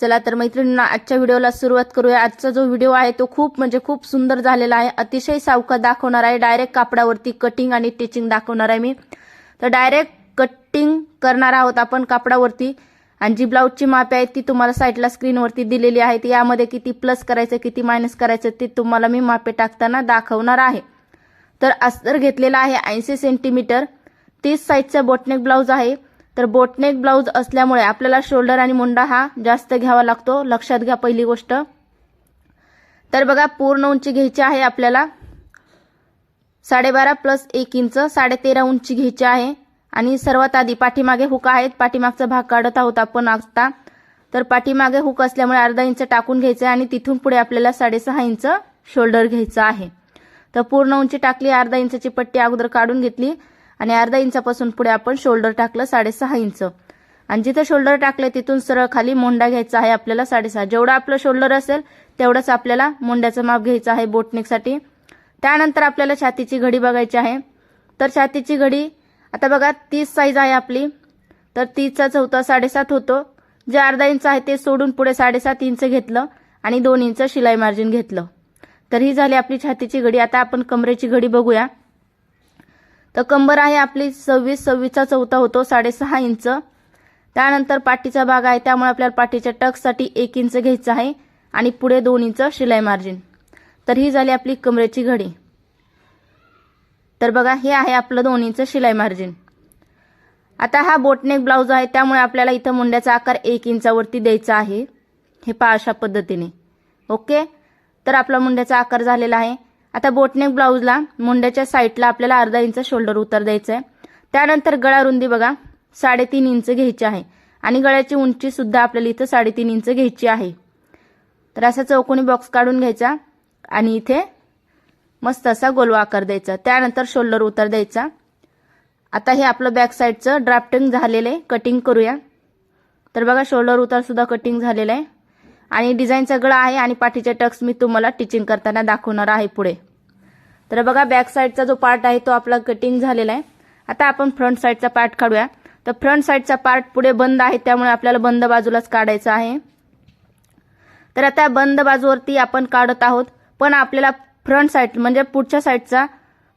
चला तर मैत्रिणींना आजच्या व्हिडिओला सुरुवात करूया. आजचा जो व्हिडिओ आहे तो खूप म्हणजे खूप सुंदर झालेला आहे. अतिशय सावका दाखवणार आहे. डायरेक्ट कापडावरती कटिंग आणि टिचिंग दाखवणार आहे मी. तर डायरेक्ट कटिंग करणार आहोत आपण कापडावरती. आणि जी ब्लाऊजची मापे आहेत ती तुम्हाला साईडला स्क्रीनवरती दिलेली आहेत यामध्ये किती प्लस करायचं किती मायनस करायचं ते तुम्हाला मी मापे टाकताना दाखवणार आहे. तर अस्तर घेतलेला आहे ऐंशी सेंटीमीटर तीस साईजचा बोटनेक ब्लाऊज आहे. तर बोटनेक ब्लाऊज असल्यामुळे आपल्याला शोल्डर आणि मुंडा हा जास्त घ्यावा लागतो. लक्षात घ्या पहिली गोष्ट. तर बघा पूर्ण उंची घ्यायची आहे आपल्याला. साडेबारा प्लस एक इंच साडेतेरा उंची घ्यायची आहे. आणि सर्वात आधी पाठीमागे हुक आहेत. पाठीमागचा भाग काढत आहोत आपण आता. तर पाठीमागे हुक असल्यामुळे अर्धा इंच टाकून घ्यायचं आहे आणि तिथून पुढे आपल्याला साडेसहा इंच शोल्डर घ्यायचं आहे. तर पूर्ण उंची टाकली अर्धा इंचची पट्टी अगोदर काढून घेतली. आणि अर्धा इंचापासून पुढे आपण शोल्डर टाकलं साडेसहा इंच. आणि जिथं शोल्डर टाकलं तिथून सरळ खाली मोंडा घ्यायचा आहे आपल्याला साडेसहा. जेवढं आपलं शोल्डर असेल तेवढंच आपल्याला मोंड्याचं माप घ्यायचं आहे बोटनेकसाठी. त्यानंतर आपल्याला छातीची घडी बघायची आहे. तर छातीची घडी आता बघा तीस साईज आहे आपली. तर तीसचा चौथा साडेसात होतो. जे अर्धा इंच आहे ते सोडून पुढे साडेसात इंच घेतलं आणि दोन इंच शिलाई मार्जिन घेतलं. तर ही झाली आपली छातीची घडी. आता आपण कमरेची घडी बघूया. तर कंबर आहे आपली सव्वीस सव्वीसचा चौथा होतो साडेसहा इंच. त्यानंतर पाठीचा भाग आहे त्यामुळे आपल्याला पाठीच्या टक्ससाठी एक इंच घ्यायचं आहे आणि पुढे दोन इंच शिलाई मार्जिन तर ही झाली आपली कमरेची घडी. तर बघा हे आहे आपलं दोन इंच शिलाई मार्जिन आता हा बोटनेक ब्लाऊज आहे त्यामुळे आपल्याला इथं मुंड्याचा आकार एक इंचावरती द्यायचा आहे. हे पहा अशा पद्धतीने. ओके? तर आपला मुंड्याचा आकार झालेला आहे. आता बोटनेक ब्लाऊजला मुंड्याच्या साईडला आपल्याला अर्धा इंच शोल्डर उतर द्यायचं आहे त्यानंतर गळा रुंदी बघा. साडेतीन इंच घ्यायची आहे. आणि गळ्याची उंची सुद्धा आपल्याला इथं साडेतीन इंच घ्यायची आहे. तर असा चौकोनी बॉक्स काढून घ्यायचा. आणि इथे मस्त असा गोलवा आकार द्यायचा. त्यानंतर शोल्डर उतर द्यायचा. आता हे आपलं बॅक साईडचं ड्राफ्टिंग झालेलं आहे. कटिंग करूया. तर बघा शोल्डर उतारसुद्धा कटिंग झालेलं आहे. आणि डिझाईनचा गळा आहे. आणि पाठीचे टक्स मी तुम्हाला टिचिंग करताना दाखवणार आहे पुढे. तर बघा बॅक साईडचा जो पार्ट आहे तो आपला कटिंग झालेला आहे. आता आपण फ्रंट साईडचा पार्ट काढूया. तर फ्रंट साईडचा पार्ट पुढे बंद आहे त्यामुळे आपल्याला बंद बाजूलाच काढायचा आहे. तर आता बंद बाजूवरती आपण काढत आहोत. पण आपल्याला फ्रंट साईड म्हणजे पुढच्या साईडचा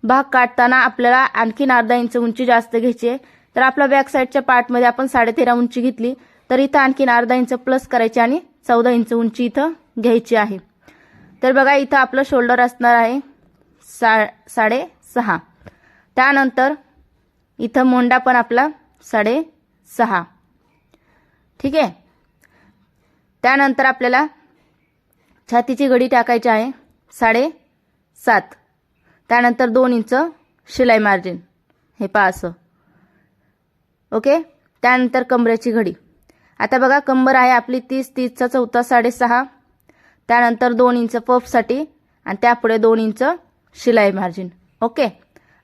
भाग काढताना आपल्याला आणखीन अर्धा इंच उंची जास्त घ्यायची आहे. तर आपल्या बॅक साईडच्या पार्टमध्ये आपण साडेतेरा उंची घेतली. तर इथं आणखीन अर्धा इंच प्लस करायची आणि चौदा इंच उंची इथं घ्यायची आहे. तर बघा इथं आपलं शोल्डर असणार आहे. सा साडेसहा. त्यानंतर इथं मोंडा पण आपला साडेसहा. ठीक? आहे त्यानंतर आपल्याला छातीची घडी टाकायची आहे साडे सात त्यानंतर दोन इंच शिलाई मार्जिन. हे पहा असं. ओके? त्यानंतर कमरेची घडी. आता बघा कंबर आहे आपली तीस तीसचा चौथा साडेसहा. त्यानंतर दोन इंच पफसाठी आणि त्यापुढे दोन इंच शिलाई मार्जिन ओके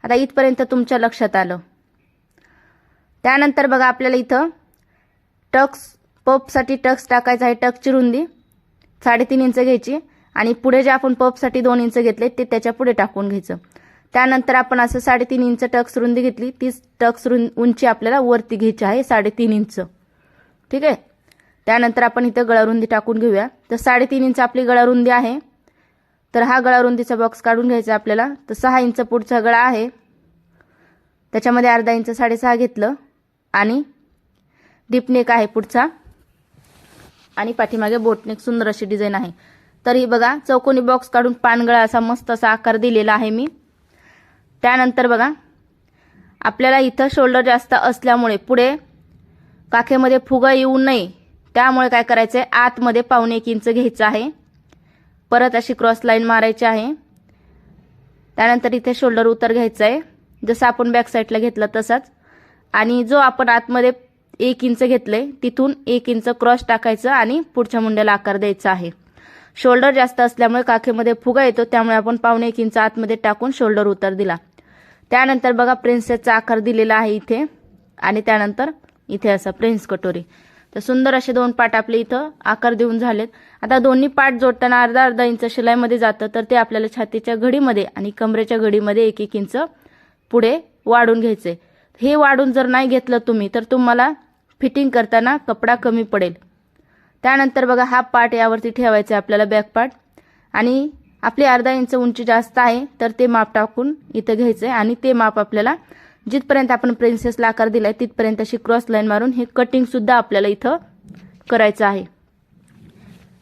आता इथपर्यंत तुमच्या लक्षात आलं. त्यानंतर बघा आपल्याला इथं टक्स पपसाठी टक्स टाकायचा आहे टकची रुंदी साडेतीन इंच घ्यायची. आणि पुढे जे आपण पपसाठी दोन इंच घेतले ते त्याच्या पुढे टाकून घ्यायचं. त्यानंतर आपण असं साडेतीन इंच टक्स रुंदी घेतली. तीच टक्स रुं उंची आपल्याला वरती घ्यायची आहे साडेतीन इंच. ठीक आहे? त्यानंतर आपण इथं गळारुंदी टाकून घेऊया. तर साडेतीन इंच आपली गळारुंदी आहे. तर हा गळा रुंदीचा बॉक्स काढून घ्यायचा आपल्याला. तर सहा इंच पुढचा गळा आहे. त्याच्यामध्ये अर्धा इंच साडेसहा घेतलं. आणि डिपनेक आहे पुढचा. आणि पाठीमागे बोटनेक सुंदर अशी डिझाईन आहे. तर ही बघा चौकोनी बॉक्स काढून पानगळा असा मस्त असा आकार दिलेला आहे मी. त्यानंतर बघा आपल्याला इथं शोल्डर जास्त असल्यामुळे पुढे काखेमध्ये फुगं येऊ नये. त्यामुळे काय करायचं आहे आतमध्ये पावणे एक इंच घ्यायचं आहे. परत अशी क्रॉस लाईन मारायची आहे. त्यानंतर इथे शोल्डर उतर घ्यायचं आहे जसं आपण बॅक साईडला घेतलं तसाच. आणि जो आपण आतमध्ये एक इंच घेतले तिथून एक इंच क्रॉस टाकायचं आणि पुढच्या मुंड्याला आकार द्यायचा आहे. शोल्डर जास्त असल्यामुळे काखेमध्ये फुगा येतो त्यामुळे आपण पावणे एक इंच आतमध्ये टाकून शोल्डर उतर दिला. त्यानंतर बघा प्रिन्सेसचा आकार दिलेला आहे इथे. आणि त्यानंतर इथे असा प्रिन्स कटोरी. तर सुंदर असे दोन पाट आपले इथं आकार देऊन झालेत. आता दोन्ही पाट जोडताना अर्धा अर्धा इंच शिलाईमध्ये जातं तर ते आपल्याला छातीच्या घडीमध्ये आणि कमरेच्या घडीमध्ये एक एक इंच पुढे वाढून घ्यायचे. हे वाढून जर नाही घेतलं तुम्ही तर तुम्हाला फिटिंग करताना कपडा कमी पडेल. त्यानंतर बघा हा पार्ट यावरती ठेवायचा आहे आपल्याला बॅक पार्ट. आणि आपली अर्धा इंच उंची जास्त आहे तर ते माप टाकून इथं घ्यायचं आहे आणि ते माप आपल्याला जिथपर्यंत आपण प्रिन्सेसला आकार दिला आहे तिथपर्यंत अशी क्रॉस लाईन मारून हे कटिंगसुद्धा आपल्याला इथं करायचं आहे.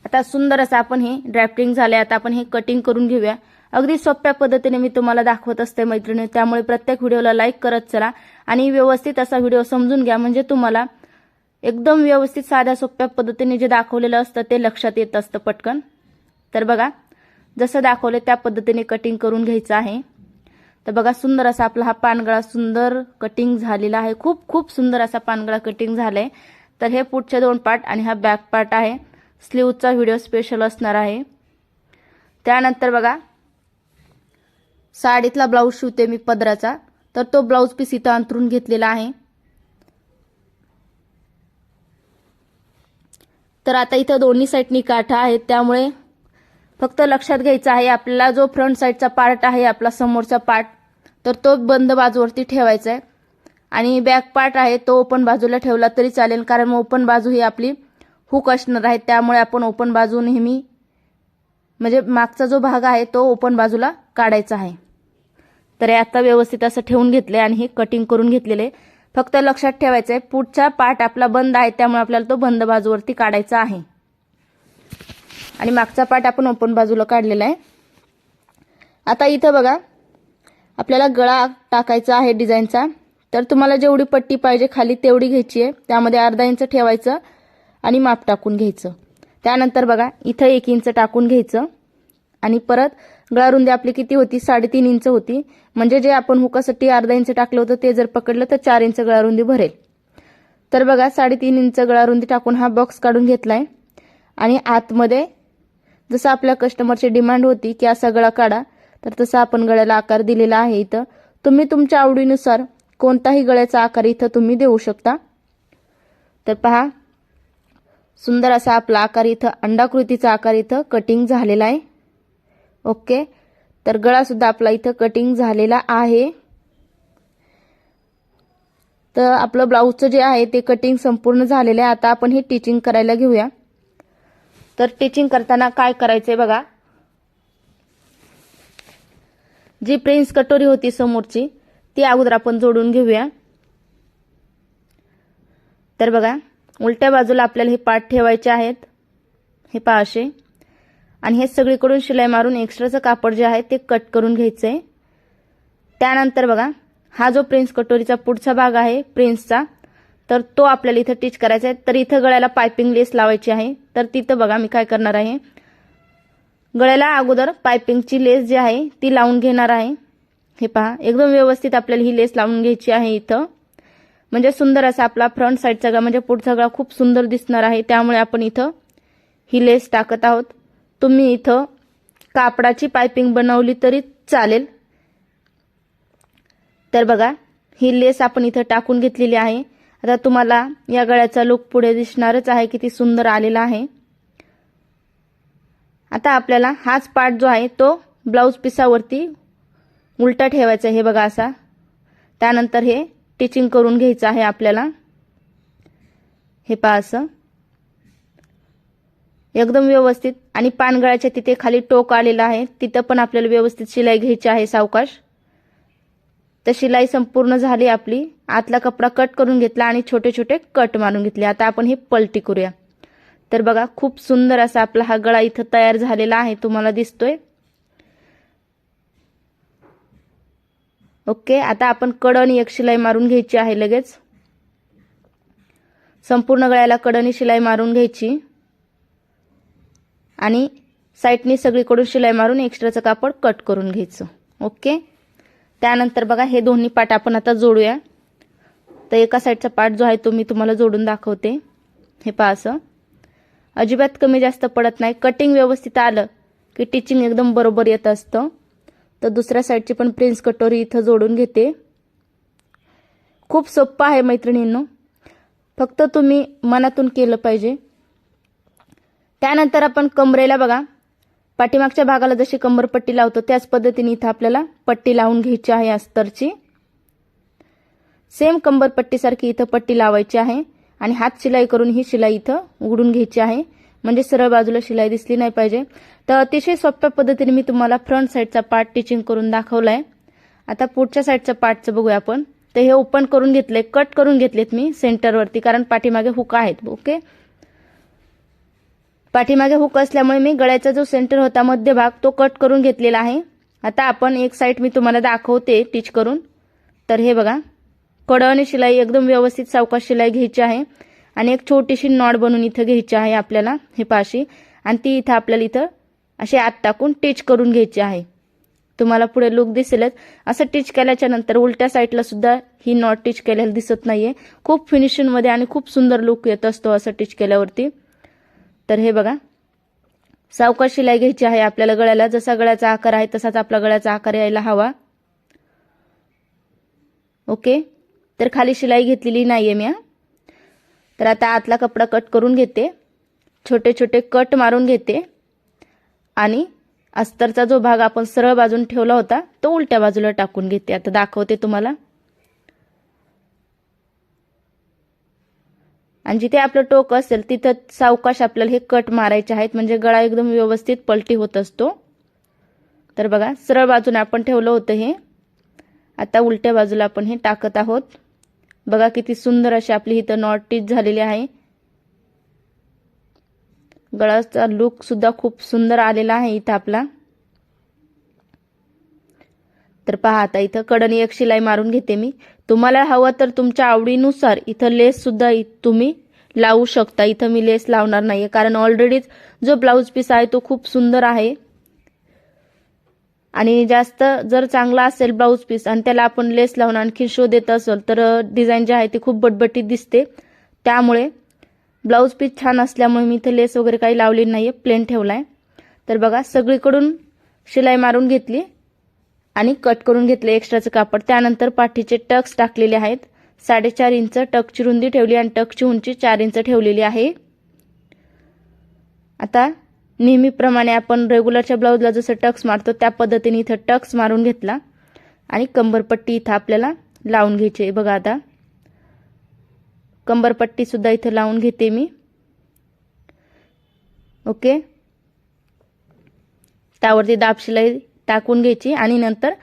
आता सुंदर असं आपण हे ड्राफ्टिंग झाले आता आपण हे कटिंग करून घेऊया. अगदी सोप्या पद्धतीने मी तुम्हाला दाखवत असते मैत्रिणी त्यामुळे प्रत्येक व्हिडिओला लाईक करत चला आणि व्यवस्थित असा व्हिडिओ समजून घ्या म्हणजे तुम्हाला एकदम व्यवस्थित साध्या सोप्या पद्धतीने जे दाखवलेलं असतं ते लक्षात येत असतं पटकन. तर बघा जसं दाखवलं त्या पद्धतीने कटिंग करून घ्यायचं आहे. तर बघा सुंदर असा आपला हा पानगळा सुंदर कटिंग झालेला आहे. खूप खूप सुंदर असा पानगळा कटिंग झालाय. तर हे पुढचे दोन पार्ट आणि हा बॅक पार्ट आहे. स्लीवचा व्हिडिओ स्पेशल असणार आहे. त्यानंतर बघा साडीतला ब्लाऊज शिवते मी पदराचा. तर तो ब्लाऊज पीस इथं अंतरून घेतलेला आहे. तर आता इथं दोन्ही साईडनी काठा आहेत. त्यामुळे फक्त लक्षात घ्यायचं आहे आपल्याला जो फ्रंट साईडचा पार्ट आहे आपला समोरचा पार्ट तर तो बंद बाजूवरती ठेवायचा आहे आणि बॅक पार्ट आहे तो ओपन बाजूला ठेवला तरी चालेल कारण ओपन बाजू ही आपली हुक असणार आहे. त्यामुळे आपण ओपन बाजू नेहमी म्हणजे मागचा जो भाग आहे तो ओपन बाजूला काढायचा आहे. तर हे आता व्यवस्थित असं ठेवून घेतले आणि हे कटिंग करून घेतलेले फक्त लक्षात ठेवायचं आहे पुढचा पार्ट आपला बंद आहे त्यामुळे आपल्याला तो बंद बाजूवरती काढायचा आहे. आणि मागचा पार्ट आपण ओपन बाजूला काढलेला आहे. आता इथं बघा आपल्याला गळा टाकायचा आहे डिझाईनचा तर तुम्हाला जेवढी पट्टी पाहिजे खाली तेवढी घ्यायची आहे. त्यामध्ये अर्धा इंच ठेवायचं आणि माप टाकून घ्यायचं. त्यानंतर बघा इथं एक इंच टाकून घ्यायचं. आणि परत गळारुंदी आपली किती होती? साडेतीन इंच होती. म्हणजे जे आपण हुकासाठी अर्धा इंच टाकलं होतं ते जर पकडलं तर चार इंच गळारुंदी भरेल. तर बघा साडेतीन इंच गळारुंदी टाकून हा बॉक्स काढून घेतलाय. आणि आतमध्ये जसं आपल्या कस्टमरची डिमांड होती की असा गळा काढा तर तसा आपण गळ्याला आकार दिलेला आहे इथं. तुम्ही तुमच्या आवडीनुसार कोणताही गळ्याचा आकार इथं तुम्ही देऊ शकता. तर पहा सुंदर असा आपला आकार इथं अंडाकृतीचा आकार इथं कटिंग झालेला आहे. ओके तर गळासुद्धा आपला इथं कटिंग झालेला आहे. तर आपलं ब्लाऊजचं जे आहे ते कटिंग संपूर्ण झालेलं आहे. आता आपण हे टिचिंग करायला घेऊया. तर टिचिंग करताना काय करायचंय बघा. जी प्रिन्स कटोरी होती समोरची ती अगोदर आपण जोडून घेऊया. तर बघा उलट्या बाजूला आपल्याला हे पाठ ठेवायचे आहेत. हे पहा असे. आणि हे सगळीकडून शिलाई मारून एक्स्ट्राचं कापड जे आहे ते कट करून घ्यायचं आहे त्यानंतर बघा हा जो प्रिन्स कटोरीचा पुढचा भाग आहे प्रिन्सचा तर तो आपल्याला इथं टीच करायचा आहे. तर इथं गळ्याला पायपिंग लेस लावायची आहे. तर तिथं बघा मी काय करणार आहे. गळ्याला अगोदर पायपिंगची लेस जी आहे ती लावून घेणार आहे. हे पहा एकदम व्यवस्थित आपल्याला ही लेस लावून घ्यायची आहे इथं. म्हणजे सुंदर असा आपला फ्रंट साईडचा गळा म्हणजे पुढचा गळा खूप सुंदर दिसणार आहे. त्यामुळे आपण इथं ही लेस टाकत आहोत. तुम्ही इथं कापडाची पायपिंग बनवली तरी चालेल. तर बघा ही लेस आपण इथं टाकून घेतलेली आहे. आता तुम्हाला या गळ्याचा लुक पुढे दिसणारच आहे किती सुंदर आलेला आहे. आता आपल्याला हाच पार्ट जो आहे तो ब्लाऊज पिसावरती उलटा ठेवायचा हे बघा असा. त्यानंतर हे टिचिंग करून घ्यायचं आहे आपल्याला. हे पहा असं. एकदम व्यवस्थित. आणि पानगळाच्या तिथे खाली टोक आलेलं आहे. तिथं पण आपल्याला व्यवस्थित शिलाई घ्यायची आहे सावकाश. तर शिलाई संपूर्ण झाली आपली. आतला कपडा कट करून घेतला आणि छोटे छोटे कट मारून घेतले. आता आपण हे पलटी करूया. तर बघा खूप सुंदर असा आपला हा गळा इथं तयार झालेला आहे. तुम्हाला दिसतोय. ओके आता आपण कडणी एक शिलाई मारून घ्यायची आहे लगेच. संपूर्ण गळ्याला कडणी शिलाई मारून घ्यायची. आणि साईडनी सगळीकडून शिलाई मारून एक्स्ट्राचं कापड कट करून घ्यायचं. ओके? त्यानंतर बघा हे दोन्ही पाट आपण आता जोडूया. तर एका साईडचा पार्ट जो आहे तो मी तुम्हाला जोडून दाखवते. हे पहा असं. अजिबात कमी जास्त पडत नाही. कटिंग व्यवस्थित आलं की टिचिंग एकदम बरोबर येत असतं. तर दुसऱ्या साईडची पण प्रिन्स कटोरी इथं जोडून घेते. खूप सोप्पं आहे मैत्रिणींनो. फक्त तुम्ही मनातून केलं पाहिजे. त्यानंतर आपण कमरेला बघा. पाठीमागच्या भागाला जशी कंबरपट्टी लावतो त्याच पद्धतीने इथं आपल्याला पट्टी लावून घ्यायची आहे अस्तरची सेम कंबरपट्टीसारखी इथं पट्टी लावायची आहे आणि हात शिलाई करून ही शिलाई इथं उघडून घ्यायची आहे. म्हणजे सरळ बाजूला शिलाई दिसली नाही पाहिजे. तर अतिशय सोप्या पद्धतीने मी तुम्हाला फ्रंट साईडचा पार्ट टिचिंग करून दाखवला आहे आता पुढच्या साईडच्या पार्टचं बघूया आपण. तर हे ओपन करून घेतले कट करून घेतलेत मी सेंटरवरती कारण पाठीमागे हुक आहेत ओके? पाठीमागे हुक असल्यामुळे मी गळ्याचा जो सेंटर होता मध्यभाग तो कट करून घेतलेला आहे. आता आपण एक साईड मी तुम्हाला दाखवते टिच करून. तर हे बघा. कडं आणि शिलाई एकदम व्यवस्थित सावकाश शिलाई घ्यायची आहे. आणि एक छोटीशी नॉट बनवून इथं घ्यायची आहे आपल्याला हे पाशी. आणि ती इथं आपल्याला इथं असे आत टाकून टिच करून घ्यायची आहे. तुम्हाला पुढे लुक दिसेलच. असं टिच केल्याच्यानंतर उलट्या साईडला सुद्धा ही नॉट टिच केलेली दिसत नाहीये. खूप फिनिशिंगमध्ये आणि खूप सुंदर लुक येत असतो असं टिच केल्यावरती. तर हे बघा. सावकाश शिलाई घ्यायची आहे आपल्याला गळ्याला. जसा गळ्याचा आकार आहे तसाच आपला गळ्याचा आकार यायला हवा. ओके? तर खाली शिलाई घेतलेली नाही आहे मी तर आता आतला कपडा कट करून घेते. छोटे छोटे कट मारून घेते. आणि अस्तरचा जो भाग आपण सरळ बाजून ठेवला होता तो उलट्या बाजूला टाकून घेते. आता दाखवते तुम्हाला. आणि जिथे आपलं टोक असेल तिथं सावकाश आपल्याला हे कट मारायचे आहेत. म्हणजे गळा एकदम व्यवस्थित पलटी होत असतो. तर बघा सरळ बाजूने आपण ठेवलं होतं हे. आता उलट्या बाजूला आपण हे टाकत आहोत. बघा किती सुंदर अशी आपली इथं नॉट टीच झालेली आहे. गळाचा लुक सुद्धा खूप सुंदर आलेला आहे इथं आपला. तर पहा आता इथं कडनी एक शिलाई मारून घेते मी. तुम्हाला हवं तर तुमच्या आवडीनुसार इथं लेस सुद्धा तुम्ही लावू शकता. इथं मी लेस लावणार नाहीये कारण ऑलरेडीच जो ब्लाऊज पीस आहे तो खूप सुंदर आहे. आणि जास्त जर चांगला असेल ब्लाऊज पीस आणि त्याला आपण लेस लावून आणखी शो देत असेल तर डिझाईन जे आहे ती खूप बटबटीत दिसते. त्यामुळे ब्लाऊज पीस छान असल्यामुळे मी इथे लेस वगैरे काही लावली आहे प्लेन ठेवलाय. तर बघा सगळीकडून शिलाई मारून घेतली. आणि कट करून घेतले एक्स्ट्राचं कापड. त्यानंतर पाठीचे टक्स टाकलेले आहेत. साडेचार इंच टकची रुंदी ठेवली आणि टकची उंची चार इंच ठेवलेली आहे. आता नेहमीप्रमाणे आपण रेग्युलरच्या ब्लाऊजला जसं टक्स मारतो त्या पद्धतीने इथं टक्स मारून घेतला. आणि कंबरपट्टी इथं आपल्याला लावून घ्यायची बघा आता. कंबरपट्टीसुद्धा इथं लावून घेते मी. ओके. त्यावरती दाब शिलाई टाकून घ्यायची आणि नंतर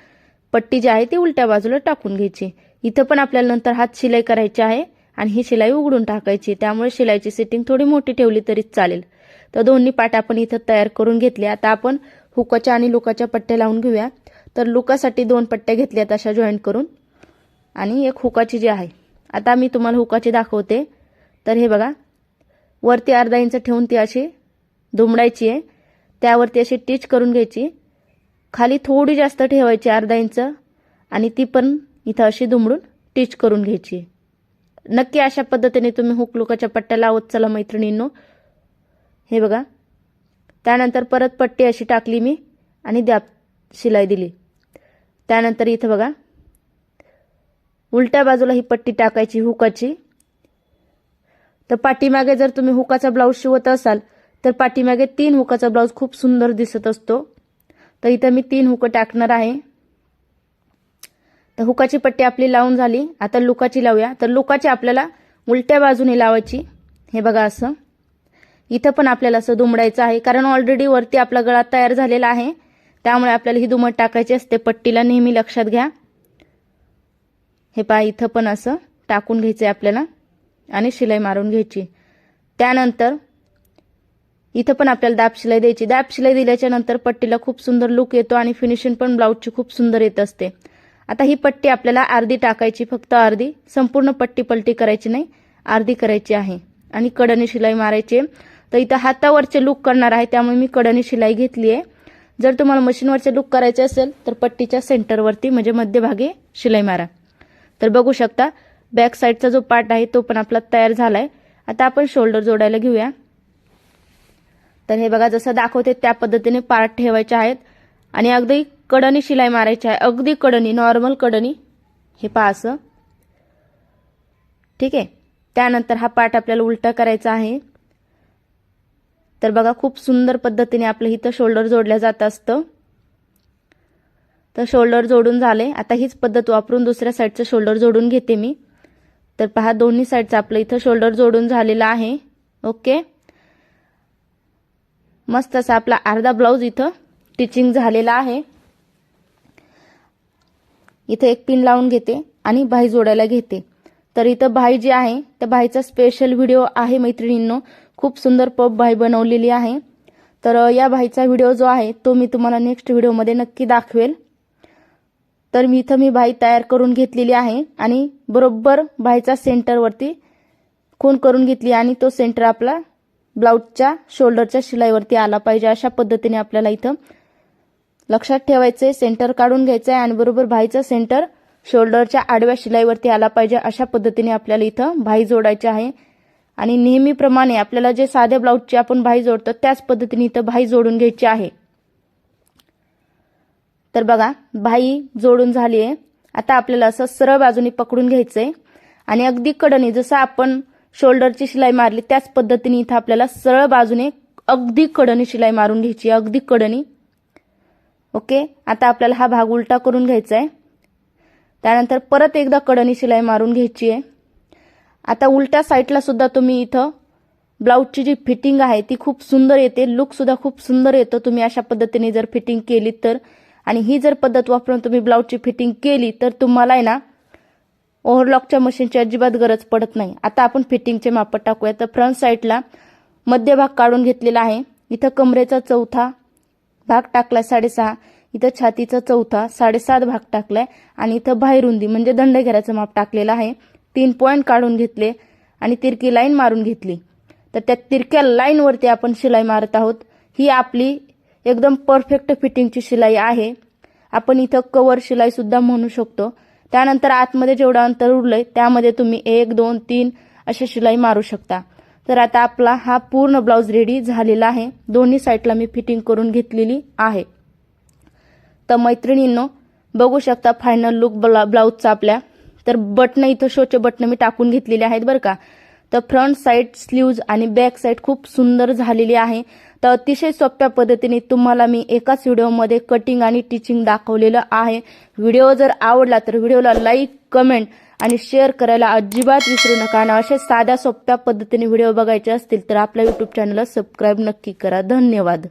पट्टी जी आहे ती उलट्या बाजूला टाकून घ्यायची. इथं पण आपल्याला नंतर हात शिलाई करायची आहे आणि ही शिलाई उघडून टाकायची. त्यामुळे शिलाईची सेटिंग थोडी मोठी ठेवली तरी चालेल. तर दोन्ही पाट आपण इथं तयार करून घेतले. आता आपण हुकाच्या आणि लुकाच्या पट्ट्या लावून घेऊया. तर लुकासाठी दोन पट्ट्या घेतल्यात अशा जॉईंट करून. आणि एक हुकाची जी आहे. आता मी तुम्हाला हुकाची दाखवते. तर हे बघा. वरती अर्धा इंच ठेवून ती अशी दुमडायची आहे. त्यावरती अशी टीच करून घ्यायची. खाली थोडी जास्त ठेवायची अर्धा इंच आणि ती पण इथं अशी दुमडून टीच करून घ्यायची. नक्की अशा पद्धतीने तुम्ही हुक लुकाच्या पट्ट्या लावत चला मैत्रिणींनो. हे बघा. त्यानंतर परत पट्टी अशी टाकली मी आणि द्या शिलाई दिली. त्यानंतर इथं बघा. उलट्या बाजूला ही पट्टी टाकायची हुकाची. तर पाठीमागे जर तुम्ही हुकाचा ब्लाऊज शिवत असाल तर पाठीमागे तीन हुकाचा ब्लाऊज खूप सुंदर दिसत असतो. तर इथं मी तीन हुकं टाकणार आहे. तर हुकाची पट्टी आपली लावून झाली. आता लुकाची लावूया. तर लुकाची आपल्याला उलट्या बाजूने लावायची. हे बघा असं. इथं पण आपल्याला असं दुमडायचं आहे. कारण ऑलरेडी वरती आपला गळा तयार झालेला आहे. त्यामुळे आपल्याला ही दुमट टाकायची असते. पट्टीला नेहमी लक्षात घ्या. हे पहा इथं पण असं टाकून घ्यायचं आहे आपल्याला. आणि शिलाई मारून घ्यायची. त्यानंतर इथं पण आपल्याला दाब शिलाई द्यायची. दाब शिलाई दिल्याच्या नंतर पट्टीला खूप सुंदर लुक येतो आणि फिनिशिंग पण ब्लाऊजची खूप सुंदर येत असते. आता ही पट्टी आपल्याला अर्धी टाकायची फक्त अर्धी. संपूर्ण पट्टी पलटी करायची नाही अर्धी करायची आहे. आणि कडनी शिलाई मारायची तर इथं हातावरचे लुक करणार आहे त्यामुळे मी कडनी शिलाई घेतली आहे. जर तुम्हाला मशीनवरचे लुक करायचे असेल तर पट्टीच्या सेंटरवरती म्हणजे मध्यभागी शिलाई मारा. तर बघू शकता बॅक साईडचा जो पार्ट आहे तो पण आपला तयार झालाय. आता आपण शोल्डर जोडायला घेऊया. तर हे बघा जसं दाखवते त्या पद्धतीने पार्ट ठेवायचे आहेत. आणि अगदी कडणी शिलाई मारायची आहे. अगदी कडणी नॉर्मल कडनी. हे पहा असं. ठीक आहे? त्यानंतर हा पार्ट आपल्याला उलटा करायचा आहे. तर बघा खूप सुंदर पद्धतीने आपलं इथं शोल्डर जोडल्या जात असतं. तर शोल्डर जोडून झाले. आता हीच पद्धत वापरून दुसऱ्या साईडचं शोल्डर जोडून घेते मी. तर पहा दोन्ही साईडचं आपलं इथं शोल्डर जोडून झालेलं आहे. ओके मस्त असा आपला अर्धा ब्लाऊज इथं टिचिंग झालेला आहे. इथं एक पिन लावून घेते आणि भाई जोडायला घेते. तर इथं भाई जी आहे त्या भाईचा स्पेशल व्हिडिओ आहे मैत्रिणींनो. खूप सुंदर पप भाई बनवलेली आहे. तर या भाईचा व्हिडिओ जो आहे तो मी तुम्हाला नेक्स्ट व्हिडिओमध्ये नक्की दाखवेल. तर मी इथं मी भाई तयार करून घेतलेली आहे आणि बरोबर भाईचा सेंटरवरती खून करून घेतली आणि तो सेंटर आपला ब्लाऊजच्या शोल्डरच्या शिलाईवरती आला पाहिजे. अशा पद्धतीने आपल्याला इथं लक्षात ठेवायचं आहे सेंटर काढून घ्यायचं आहे आणि बरोबर भाईचं सेंटर शोल्डरच्या आडव्या शिलाईवरती आला पाहिजे. अशा पद्धतीने आपल्याला इथं भाई जोडायचे आहे. आणि नेहमीप्रमाणे आपल्याला जे साध्या ब्लाऊजची आपण भाई जोडतो त्याच पद्धतीने इथं भाई जोडून घ्यायची आहे. तर बघा भाई जोडून झाली आहे आता आपल्याला असं सरळ बाजूने पकडून घ्यायचंय. आणि अगदी कडनी जसं आपण शोल्डरची शिलाई मारली. त्याच पद्धतीने इथं आपल्याला सरळ बाजूने अगदी कडनी शिलाई मारून घ्यायची आहे, अगदी कडनी. ओके? आता आपल्याला हा भाग उलटा करून घ्यायचा आहे. त्यानंतर परत एकदा कडनी शिलाई मारून घ्यायची आहे. आता उलट्या साईडला सुद्धा तुम्ही इथं ब्लाऊजची जी फिटिंग आहे ती खूप सुंदर येते. लुकसुद्धा खूप सुंदर येतो. तुम्ही अशा पद्धतीने जर फिटिंग केली तर. आणि ही जर पद्धत वापरून तुम्ही ब्लाऊजची फिटिंग केली तर तुम्हाला आहे ना ओव्हरलॉकच्या मशीनची अजिबात गरज पडत नाही. आता आपण फिटिंगचे माप टाकूया. तर फ्रंट साईडला मध्यभाग काढून घेतलेला आहे. इथं कमरेचा चौथा भाग टाकलाय साडेसहा. इथं छातीचा चौथा साडेसात भाग टाकलाय. आणि इथं बाहेर रुंदी म्हणजे दंडघेराचं माप टाकलेलं आहे. तीन पॉईंट काढून घेतले आणि तिरकी लाईन मारून घेतली. तर त्या तिरक्या लाईनवरती आपण शिलाई मारत आहोत. ही आपली एकदम परफेक्ट फिटिंगची शिलाई आहे. आपण इथं कवर शिलाईसुद्धा म्हणू शकतो. त्यानंतर आतमध्ये जेवढं अंतर उरलंय त्यामध्ये तुम्ही एक दोन तीन अशी शिलाई मारू शकता. तर आता आपला हा पूर्ण ब्लाऊज रेडी झालेला आहे. दोन्ही साईडला मी फिटिंग करून घेतलेली आहे. तर मैत्रिणींनो बघू शकता फायनल लुक ब्लाऊजचा आपल्या. तर बटणं इथं शोचे बटणं मी टाकून घेतलेले आहेत बरं का. तर फ्रंट साईड स्लीव्ज आणि बॅक साईड खूप सुंदर झालेली आहे. तर अतिशय सोप्या पद्धतीने तुम्हाला मी एकाच व्हिडिओमध्ये कटिंग आणि टिचिंग दाखवलेलं आहे. व्हिडिओ जर आवडला तर व्हिडिओला लाईक कमेंट आणि शेअर करायला अजिबात विसरू नका. आणि असे साध्या सोप्या पद्धतीने व्हिडिओ बघायचे असतील तर आपल्या युट्यूब चॅनलला सबस्क्राईब नक्की करा. धन्यवाद.